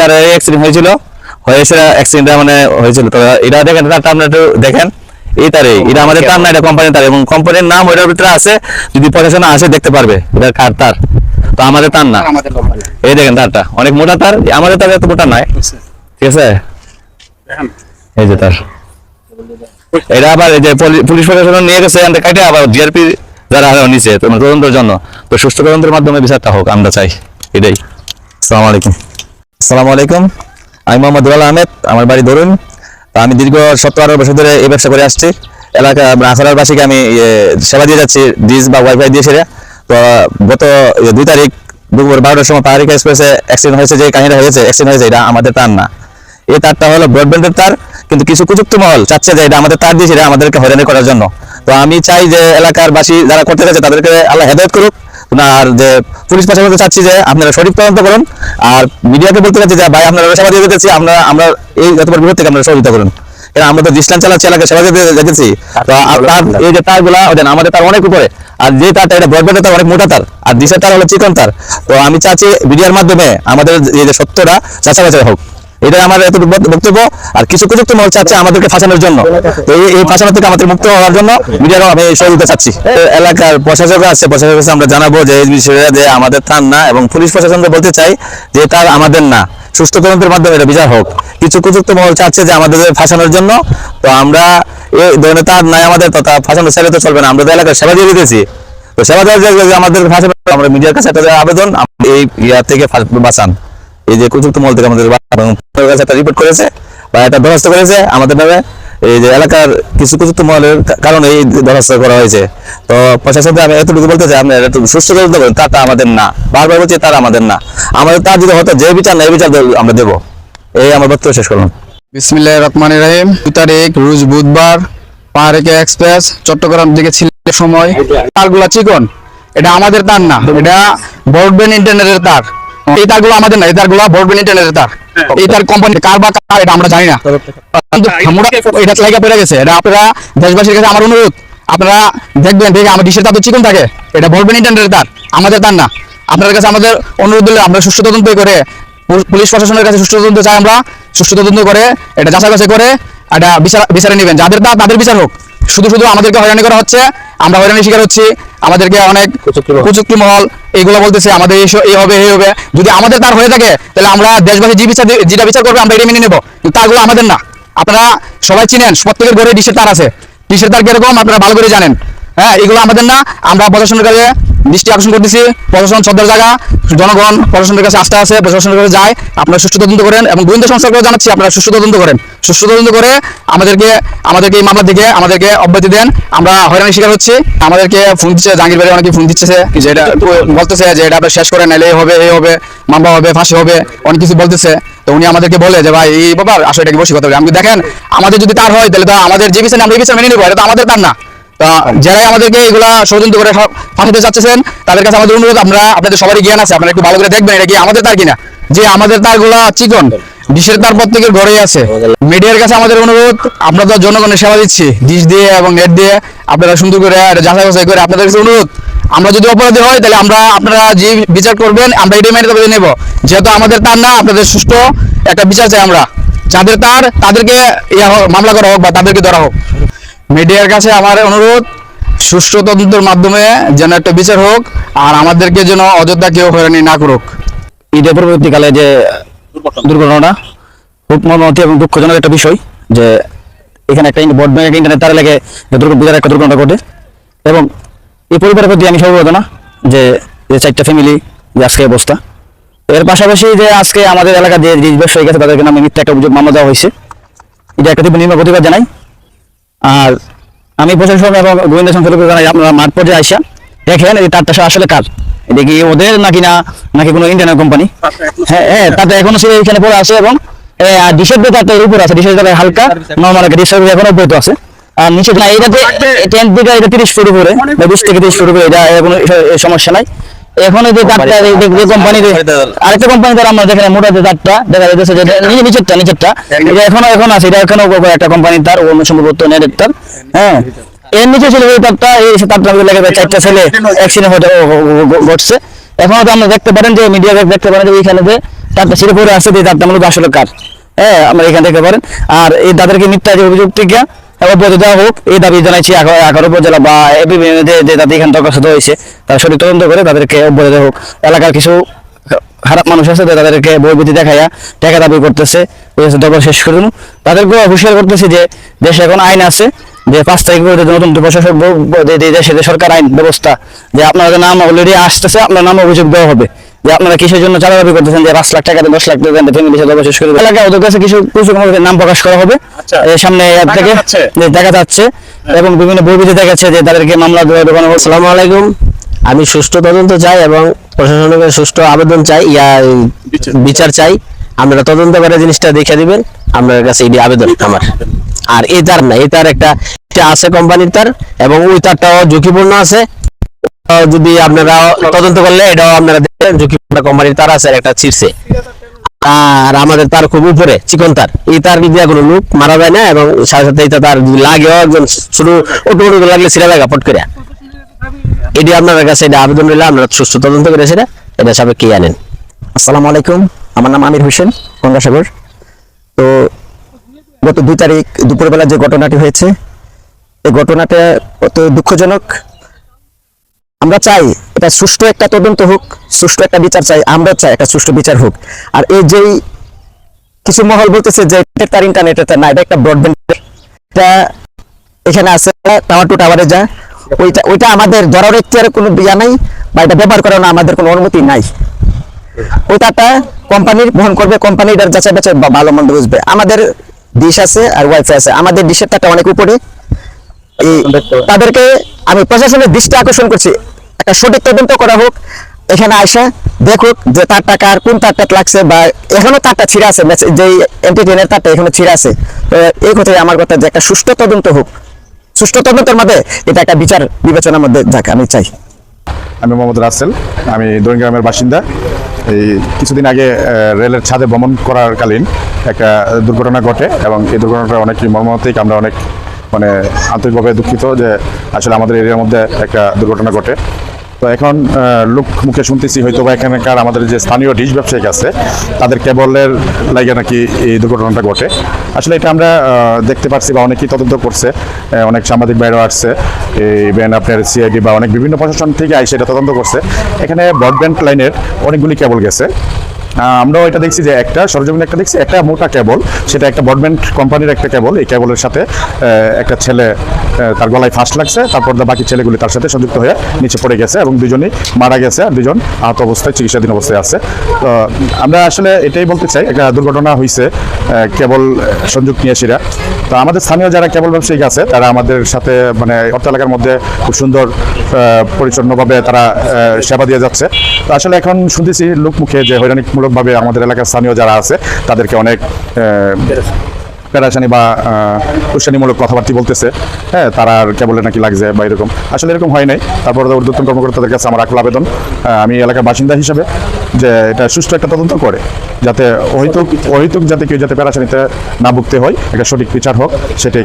তার অ্যাক্সিডেন্ট হয়েছিল। হয়েছিল অ্যাক্সিডেন্ট মানে হয়েছিল। তো এটা দেখেন তারটা আপনারা একটু দেখেন। এই তারে এটা আমাদের তার না এটা কোম্পানির তার এবং কোম্পানির নাম ওইটার ভিতরে আছে যদি প্রশাসন আসে দেখতে পারবে। এটা কার তার। তো আমাদের তার না আমাদের এই দেখেন তারটা। অনেক মোটা তার আমাদের তার এত মোটা নয়। ঠিক আছে? এই যে তার। এটা আবার এই যে পুলিশ প্রশাসন নিয়ে গেছে কাটে আবার জিআরপি যারা আরও নিচে তোমার তদন্তের জন্য। তো সুষ্ঠু তদন্তের মাধ্যমে বিচারটা হোক আমরা চাই। এটাই। আসসালামু আলাইকুম। আসসালামু আলাইকুম। আমি মোহাম্মদ দুলাল আহমেদ, আমার বাড়ি ধরুন আমি দীর্ঘ সত্তর আঠারো বছর ধরে এই ব্যবসা করে আসছি। এলাকা আখড়ার বাসীকে আমি সেবা দিয়ে যাচ্ছি ডিস বা ওয়াইফাই দিয়ে সেরে। তো গত দুই তারিখ দুপুর বারোটার সময় পাহাড়ি এক্সপ্রেসে অ্যাক্সিডেন্ট হয়েছে, যে কাহিনীটা হয়েছে অ্যাক্সিডেন্ট হয়েছে, এটা আমাদের তার না। এই তারটা হলো ব্রডব্যান্ডের তার, কিন্তু কিছু কুযুক্ত মহল চাচ্ছে যে এটা আমাদের তার দিয়ে সেটা আমাদেরকে হয়রানি করার জন্য। তো আমি চাই যে এলাকার বাসী যারা করতে চাচ্ছে তাদেরকে আল্লাহ হেদায়ত করুক। আর যে পুলিশ প্রশাসনকে চাচ্ছি যে আপনারা সঠিক তদন্ত করুন। আর মিডিয়াকে বলতে চাচ্ছি যে ভাই আপনারা সেবা দিয়ে যেতেছি আমরা আমরা এই যতবার বিপদ থেকে আপনারা সহযোগিতা করুন। কারণ আমরা তো দৃষ্টান্ত চালাচ্ছি এলাকায় সেবা দিয়ে যেতেছি তো তার এই যে তারগুলা ওদের আমাদের তার অনেক উপরে। আর যে তারটা এটা ব্রডব্যান্ডের তার অনেক মোটা তার। আর দিশের তার হলো চিকন তার। তো আমি চাচ্ছি মিডিয়ার মাধ্যমে আমাদের এই যে সত্যটা বাছাই হোক। এটাই আমার এত বক্তব্য। আর কিছু কুযুক্ত মহল চাচ্ছে আমাদেরকে ফাঁসানোর জন্য। তো এই ফাঁসানো থেকে আমাদের মুক্ত হওয়ার জন্য মিডিয়ার আমি সহযোগিতা চাচ্ছি। এলাকার প্রশাসক আছে, প্রশাসকের কাছে আমরা জানাব যে এই যে আমাদের তার না এবং পুলিশ প্রশাসনকে বলতে চাই যে তার আমাদের না। সুস্থ তদন্তের মাধ্যমে এটা বিচার হোক। কিছু কুযুক্ত মহল চাচ্ছে যে আমাদের ফাঁসানোর জন্য। তো আমরা এই ধরনের তার নাই আমাদের, তো তা ফাঁসানো ছেড়ে তো চলবে না। আমরা তো এলাকার সেবা দিয়ে দিতেছি। তো সেবা দেওয়ার আমাদের ফাঁসানো আমরা মিডিয়ার কাছে একটা আবেদন এই ইয়া থেকে বাঁচান। এই যে কুযুক্ত মহল থেকে আমাদের কাছে একটা রিপোর্ট করেছে বা একটা দরখাস্ত করেছে আমাদের নামে। এই যে এলাকার কিছু কুযুক্ত মহলের কারণে এই দরখাস্ত করা হয়েছে। তো প্রশাসনকে আমি এতটুকু বলতে চাই, আপনারা একটু সুস্থ তদন্ত করেন তারটা আমাদের না। বারবার বলছি, তার আমাদের না। আমাদের তার যদি হতো, যে বিচার না এই বিচার আমরা দেবো। এই আমার বক্তব্য শেষ করলাম। বিসমিল্লাহ রহমান রহিম। দুই তারিখ, রোজ বুধবার, পাহাড়িকা এক্সপ্রেস, চট্টগ্রাম দিকে ছিল সময়। তারগুলা চিকন। এটা আমাদের তার না। এটা ব্রডব্যান্ড ইন্টারনেটের তার। এই তারগুলো আমাদের না এই তারগুলো ব্রডব্যান্ড ইন্টারনেটের তার এই তার কোম্পানি কার বা কার এটা আমরা জানি না। কিন্তু আমরা এটা জায়গা পেরে গেছে। এটা আপনারা দেশবাসীর কাছে আমার অনুরোধ আপনারা দেখবেন দেখে আমার ডিশের তার তো চিকন থাকে। এটা ব্রডব্যান্ড ইন্টারনেটের তার আমাদের তার না। আপনাদের কাছে আমাদের অনুরোধ দিলে আমরা সুষ্ঠু তদন্ত করে পুলিশ প্রশাসনের কাছে সুষ্ঠু তদন্ত চাই আমরা। সুষ্ঠু তদন্ত করে এটা যাচাই বাছাই করে এটা বিচার বিচারে নেবেন। যাদের তা তাদের বিচার হোক। শুধু শুধু আমাদেরকে হয়রানি করা হচ্ছে আমরা হয়রানি শিকার হচ্ছি আমাদেরকে অনেক প্রযুক্তি মহল এইগুলো বলতেছে আমাদের এই হবে এই হবে। যদি আমাদের তার হয়ে থাকে তাহলে আমরা দেশবাসী যে বিচার যেটা বিচার করবে আমরা এটা মেনে নেব। কিন্তু তারগুলো আমাদের না। আপনারা সবাই চিনেন প্রত্যেকের ঘরে ডিশের তার আছে। ডিশের তার কীরকম আপনারা ভালো করে জানেন। হ্যাঁ এগুলো আমাদের না। আমরা প্রশাসনের কাছে দৃষ্টি আকর্ষণ করতেছি। প্রশাসন সদর জায়গা, জনগণ, প্রশাসনের কাছে আস্থা আছে, প্রশাসনের কাছে যায়। আপনারা সুষ্ঠু তদন্ত করেন এবং গোয়েন্দা সংস্থাকেও জানাচ্ছি, আপনারা সুষ্ঠু তদন্ত করেন। সুষ্ঠু তদন্ত করে আমাদেরকে আমাদেরকে এই মামলার দিকে, আমাদেরকে অব্যাহতি দেন। আমরা হয়রানির শিকার হচ্ছি। আমাদেরকে ফোন দিচ্ছে, জাহাঙ্গীর বাড়ি অনেকে ফোন দিচ্ছে যে এটা বলতেছে যে এটা আপনার শেষ করে নাইলে এই হবে এই হবে, মামলা হবে, ফাঁসি হবে, অনেক কিছু বলতেছে। তো উনি আমাদেরকে বলে যে, ভাই, এই ব্যাপার, আসলে এটাকে বসে কথা বলি? আমি দেখেন, আমাদের যদি তার হয়, তাহলে তো আমাদের যে বিচার আমরা এই বিচার মেনে নেব, এটা তো আমাদের তার না? তা যারাই আমাদেরকে এগুলা ষড়যন্ত্র করে ফাঁসাতে চাচ্ছেন তাদের কাছে আমাদের অনুরোধ আমরা আপনাদের সবারই জ্ঞান আছে আপনারা একটু ভালো করে দেখবেন এটা কি আমাদের তার কিনা। যে আমাদের তারগুলা চিকন ডিশের তার প্রত্যেকের ঘরেই আছে। মিডিয়ার কাছে আমাদের অনুরোধ আমরা তো জনগণের সেবা দিচ্ছি ডিশ দিয়ে এবং নেট দিয়ে আপনারা সুন্দর করে এটা যাচাই বাছাই করে আপনাদের কাছে অনুরোধ। আমরা যদি অপরাধী হয় তাহলে আমরা আপনারা যে বিচার করবেন আমরা এটাই মেনে তবে নেব। যেহেতু আমাদের তার না আপনাদের সুষ্ঠু একটা বিচার চাই আমরা। যাদের তার তাদেরকে ইয়া হোক, মামলা করা হোক বা তাদেরকে ধরা হোক। মিডিয়ার কাছে আমার অনুরোধ, সুষ্ঠু তদন্তের মাধ্যমে যেন একটা বিচার হোক, আর আমাদেরকে যেন অযোধ্যা কেউ হয়রানি না করুক। ঈদের পরবর্তীকালে যে দুর্ঘটনাটা, খুব মর্মান্তিক এবং দুঃখজনক একটা বিষয় যে এখানে একটা বড় একটা ইন্টারনেট তার লেগে যে দুর্ঘ- একটা দুর্ঘটনা ঘটে। এবং এই পরিবারের প্রতি আমি সমবেদনা যে যে চারটা ফ্যামিলি যে আজকে অবস্থা। এর পাশাপাশি যে আজকে আমাদের এলাকা যে ব্যবসায়ী গেছে, তাদেরকে নামে মিথ্যা একটা অভিযোগ মামলা দেওয়া হয়েছে। এটা একটা তীব্র নির্মম প্রতিবাদ জানাই। আর আমি প্রশাসন এবং গোয়েন্দা সংস্থাকে জানাই আপনারা মাঠ পর্যায়ে আইসা দেখেন এই তারটা আসলে কার? এটা কি ওদের নাকি না নাকি কোনো ইন্টারনেট কোম্পানি হ্যাঁ হ্যাঁ তাতে এখনও সে এখানে পড়ে আছে এবং তারটা এর উপর আছে তারটা হালকা নর্মাল একটা এখনও অব্যাহত আছে। আর নিচে না এটাতে দিকে এটা তিরিশ ফুট উপরে বিশ থেকে তিরিশ ফুট উপরে এটা কোনো সমস্যা নাই। এখন এই যে এই যে- কোম্পানির আরেকটা কোম্পানি দ্বারা আমরা যেখানে মোটা যে তারটা দেখা যাচ্ছে যে নিচেরটা নিচেরটা। এটা এখনও এখন আছে এটা এখনও একটা কোম্পানির তার ও সম্ভবত নেটের তার হ্যাঁ। এর নিচে ছিল ওই তারটা এই তারটা লেগে চারটা ছেলে অ্যাক্সিডেন্ট ঘটছে। এখনও তো আমরা দেখতে পারেন যে মিডিয়া দেখতে পারেন যে ওইখানে যে তারটা ছিঁড়ে পড়ে আসছে যে তারটা মূলত আসলে কার। হ্যাঁ আমরা এখানে দেখতে পারেন। আর এই তাদেরকে মিথ্যা যে অভিযোগ টিকা অব্যাহত দেওয়া হোক এই দাবি জানাইছি এগারো উপজেলা বা বিভিন্ন যে তাদের এখানে দরখাস্ত হয়েছে তারা সঠিক তদন্ত করে তাদেরকে অব্যাহত দেওয়া হোক। এলাকার কিছু খারাপ মানুষ আছে তাদেরকে বইবিধি দেখাইয়া টাকা দাবি করতেছে। দরবার শেষ করে দিন তাদেরকে হুঁশিয়ার করতেছি যে দেশে এখন আইন আছে যে পাঁচ তারিখ পর্যন্ত নতুন যে দেশে যে সরকার আইন ব্যবস্থা যে আপনাদের নাম অলরেডি আসতেছে আপনার নাম অভিযোগ দেওয়া হবে। যে আপনারা কিসের জন্য চাঁদা দাবি করতেছেন যে পাঁচ লাখ টাকা দেন, দশ লাখ টাকা দেন, ফ্যামিলি সাথে শেষ করে। এলাকায় ওদের কাছে কিছু কিছু নাম প্রকাশ করা হবে। সামনে অ্যাপ থেকে দেখা যাচ্ছে এবং বিভিন্ন বইবিধি দেখাচ্ছে যে তাদেরকে মামলা দেওয়া আসসালামু আলাইকুম। আমি সুষ্ঠু তদন্ত চাই এবং প্রশাসনের সুষ্ঠু আবেদন চাই ইয়া বিচার চাই। আপনারা তদন্ত করে জিনিসটা দেখে দিবেন। আপনার কাছে এই আবেদন আমার। আর এই তার না এই তার একটা আছে কোম্পানির তার এবং ওই তারটাও ঝুঁকিপূর্ণ আছে। যদি আপনারা তদন্ত করলে এটাও আপনারা দেখবেন ঝুঁকিপূর্ণ কোম্পানির তার আছে একটা ছিঁড়ছে আর আমাদের তার খুব উপরে, চিকন তার। এই তার দিয়ে কোনো লোক মারা যায় না এবং সাথে সাথে এটা তার লাগেও একজন শুরু ওটু ওটু লাগলে ছিঁড়ে লাগা পট করে এটি আপনার কাছে এটা আবেদন রইলে আপনারা সুস্থ তদন্ত করে সেটা, এটা সাবেক কি আনেন আসসালামু আলাইকুম, আমার নাম আমির হোসেন, গঙ্গাসাগর। তো গত দুই তারিখ দুপুরবেলা যে ঘটনাটি হয়েছে, এই ঘটনাটা অত দুঃখজনক। আমরা চাই এটা সুষ্ঠু একটা তদন্ত হোক সুষ্ঠু একটা বিচার চাই আমরা চাই একটা সুষ্ঠু বিচার হোক। আর এই যেই কিছু মহল বলতেছে যে এটা তার ইন্টারনেটের তার না এটা একটা ব্রডব্যান্ড এটা এখানে আছে টাওয়ার টু টাওয়ারে যা। ওইটা ওইটা আমাদের ধরার এখতিয়ারে কোনো বিয়া নাই বা এটা ব্যবহার করার আমাদের কোনো অনুমতি নাই। ওই টাকা কোম্পানির বহন করবে কোম্পানি এটার যাচাই বাছাই ভালো মন্দ বুঝবে। আমাদের ডিশ আছে আর ওয়াইফাই আছে। আমাদের ডিশের টাকা অনেক উপরে। এই তাদেরকে আমি প্রশাসনের দৃষ্টি আকর্ষণ করছি। একটা সঠিক তদন্ত করা হোক, এখানে আয়সা দেখুক যে তার টাকা আর কোন তারটা লাগছে বা এখনও তারটা ছিঁড়ে আছে যেই এমটিটেনের তারটা এখনও ছিঁড়ে আছে। তো এই কথাই আমার কথা যে একটা সুষ্ঠু তদন্ত হোক। সুষ্ঠু তদন্তের মধ্যে এটা একটা বিচার বিবেচনার মধ্যে যাক, আমি চাই। আমি মোহাম্মদ রাসেল, আমি দৈন গ্রামের বাসিন্দা। এই কিছুদিন আগে রেলের ছাদে ভ্রমণ করার কালীন একটা দুর্ঘটনা ঘটে এবং এই দুর্ঘটনাটা অনেক মর্মান্তিক, আমরা অনেক মানে আন্তরিকভাবে দুঃখিত যে আসলে আমাদের এরিয়ার মধ্যে একটা দুর্ঘটনা ঘটে। তো এখন লোক মুখে শুনতেছি হয়তো বা এখানকার আমাদের যে স্থানীয় ডিশ ব্যবসায়িক আছে, তাদের কেবলের লাগে নাকি এই দুর্ঘটনাটা ঘটে। আসলে এটা আমরা দেখতে পাচ্ছি বা অনেকেই তদন্ত করছে অনেক সাংবাদিক বাইরেও আসছে ইভেন আপনার সিআইডি বা অনেক বিভিন্ন প্রশাসন থেকে আইসে এটা তদন্ত করছে। এখানে ব্রডব্যান্ড লাইনের অনেকগুলি কেবল গেছে। আমরাও এটা দেখছি যে একটা সরজমিন একটা দেখছি, একটা মোটা কেবল, সেটা একটা ব্রডব্যান্ড কোম্পানির একটা কেবল, এই কেবলের সাথে একটা ছেলে তার গলায় ফাঁস লাগছে। তারপর বাকি ছেলেগুলি তার সাথে সংযুক্ত হয়ে নিচে পড়ে গেছে এবং দুজনই মারা গেছে আর দুজন আহত অবস্থায় চিকিৎসাধীন অবস্থায় আছে। তো আমরা আসলে এটাই বলতে চাই একটা দুর্ঘটনা হয়েছে কেবল আহ, সংযোগ নিয়ে সেরা তো আমাদের স্থানীয় যারা কেবল ব্যবসায়িক আছে তারা আমাদের সাথে মানে অর্থ এলাকার মধ্যে খুব সুন্দর পরিচ্ছন্নভাবে তারা সেবা দিয়ে যাচ্ছে। তো আসলে এখন শুনতেছি লোকমুখে যে হয়রানিমূলকভাবে আমাদের এলাকার স্থানীয় যারা আছে তাদেরকে অনেক প্যারাসানি বা উস্কানিমূলক কথাবার্তা বলতেছে হ্যাঁ তারা আর কেবলে নাকি লাগছে বা এরকম। আসলে এরকম হয় নাই। তারপর ঊর্ধ্বতন কর্মকর্তাদের কাছে আমার আকুল আবেদন। আমি এলাকার বাসিন্দা হিসেবে যে এটা সুষ্ঠু একটা তদন্ত করে, যাতে অহিতুক অহিতুক যাতে কেউ যাতে প্যারাসানিতে না ভুগতে হয়, একটা সঠিক বিচার হোক, সেটাই